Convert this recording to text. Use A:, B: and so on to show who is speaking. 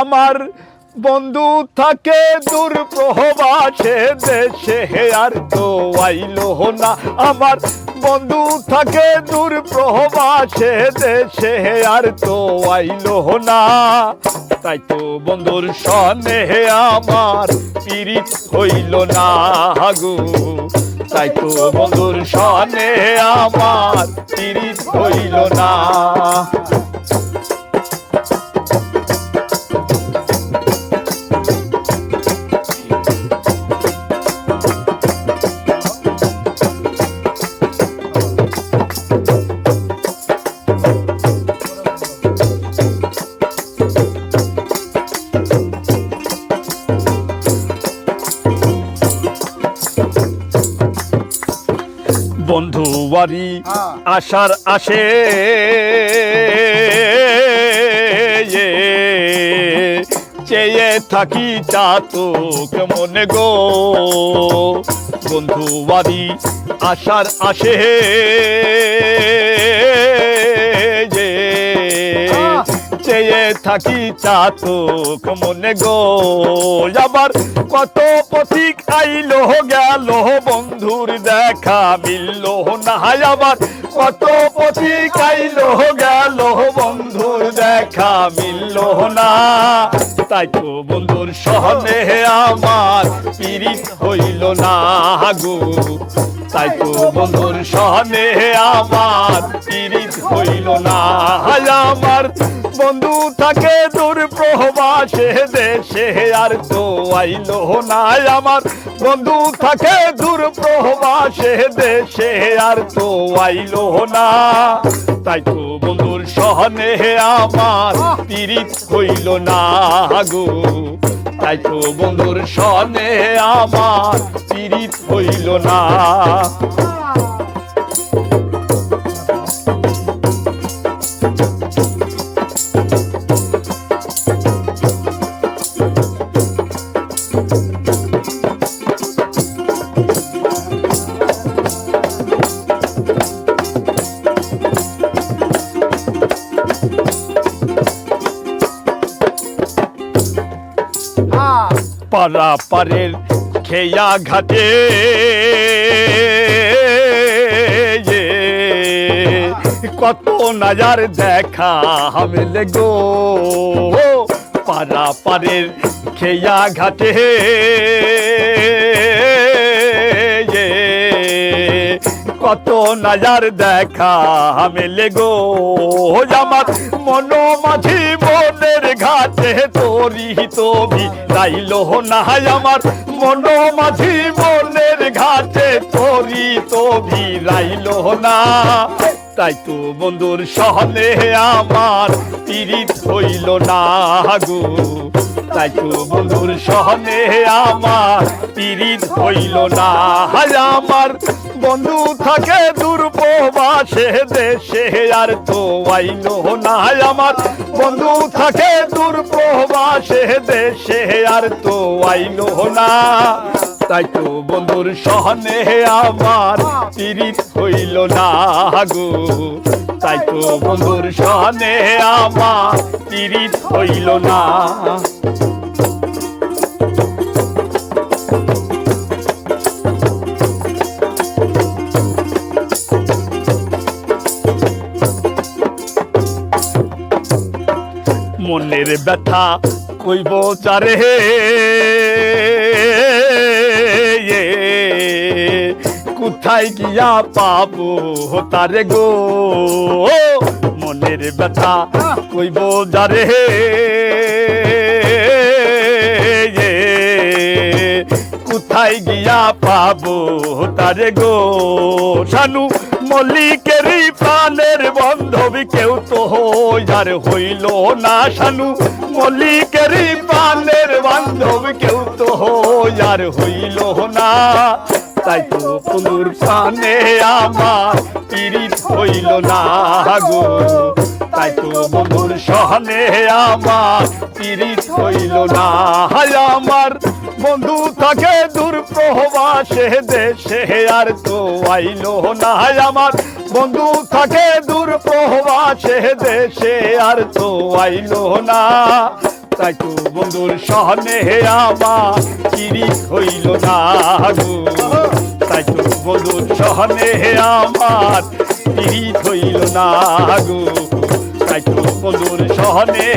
A: আমার বন্ধু থাকে দূর প্রহবাসে দেশে হে আর তো আইলো না। আমার বন্ধু থাকে দূর প্রহবাসে দেশে হে আর তো আইলো না। তাই তো বন্ধুর সনে হে আমার পিরিত হইল না হাগু। তাই তো বন্ধুর সনে আমার পিরিত হইল না। বন্ধু বাড়ি
B: হ্যাঁ।
A: আসার আসে। চেয়ে থাকি তা তো মনে গো। বন্ধু বাড়ি আসার আসে। চেয়ে থাকি চাতক মনে গো। আবার কত পথিক আইলো, গেল বন্ধুর দেখা মিলল না আবার কত পথিক আইলো, গেল বন্ধুর দেখা মিলল না। তাই তো বন্ধুর সহনে আমার পিরিত হইল না গো। তাই তো বন্ধুর সহনে আমার পিরিত হইল না। আমার বন্ধু থাকে দূর প্রবাসে, দেশে আর তো আইলো না। আমার বন্ধু থাকে দূর প্রবাসে, দেশে আর তো আইলো না। তাই তো বন্ধুর সহনে আমার পিরিত হইল না গো। তাই তো বন্ধুর সনে আমার পিরিত হইল না।
B: হ্যাঁ
A: পাড়া পারের খেয়া ঘাটে এ, কত নাজার দেখা হামেলে গো পাড়া পারের খেয়া ঘাটে এ, কত নাজার দেখা মেলে গো আমার মন মাঝি মনের ঘাটে তোরি তবি রাইল না আমার। মন মাঝি মনের ঘাটে তোরি তবি রাইল না। তাই তো বন্ধুর সহনে আমার পীড়িত হইল না গো। তাই তো বন্ধুর সহনে আমার পীড়িত হইল না আমার। বন্ধু থাকে দূরপ্রবাসে দেশে, আর তো আইল না আমার। বন্ধু থাকে দূরপ্রবাসে দেশে, আর তো আইল না। তাই তো বন্ধুর সহনে আমার পীড়িত হইল না গো। তাই তো বন্ধুর সহনে আমার পীড়িত হইল না। মনের ব্যথা কইব চারে কোথায় গিয়া পাবো তারে গো? মনের ব্যথা কইব যারে কোথায় গিয়া পাবো তারে গো? শানু মল্লিকেরই প্রাণের বান্ধবী কেউ তো যার হইল না শানু। মল্লিকেরই পানের বান্ধব কেউ তো যার হইল না। তাই তো বন্ধুর প্রাণে আমার পিরিত হইল না গো। তাই তো বন্ধুর সহনে আমার পিরিত হইল না। আমার বন্ধু থাকে দূর প্রবাসে দেশে আর তো আইলো না আমার। বন্ধু থাকে দূর প্রবাসে দেশে আর তো আইলো না। তাই তো বন্ধুর সহনে আমার পিরিত হইল না গো। তাই তো বন্ধুর সহনে আমার পিরিত হইল না গো। তাই তো বন্ধুর সহনে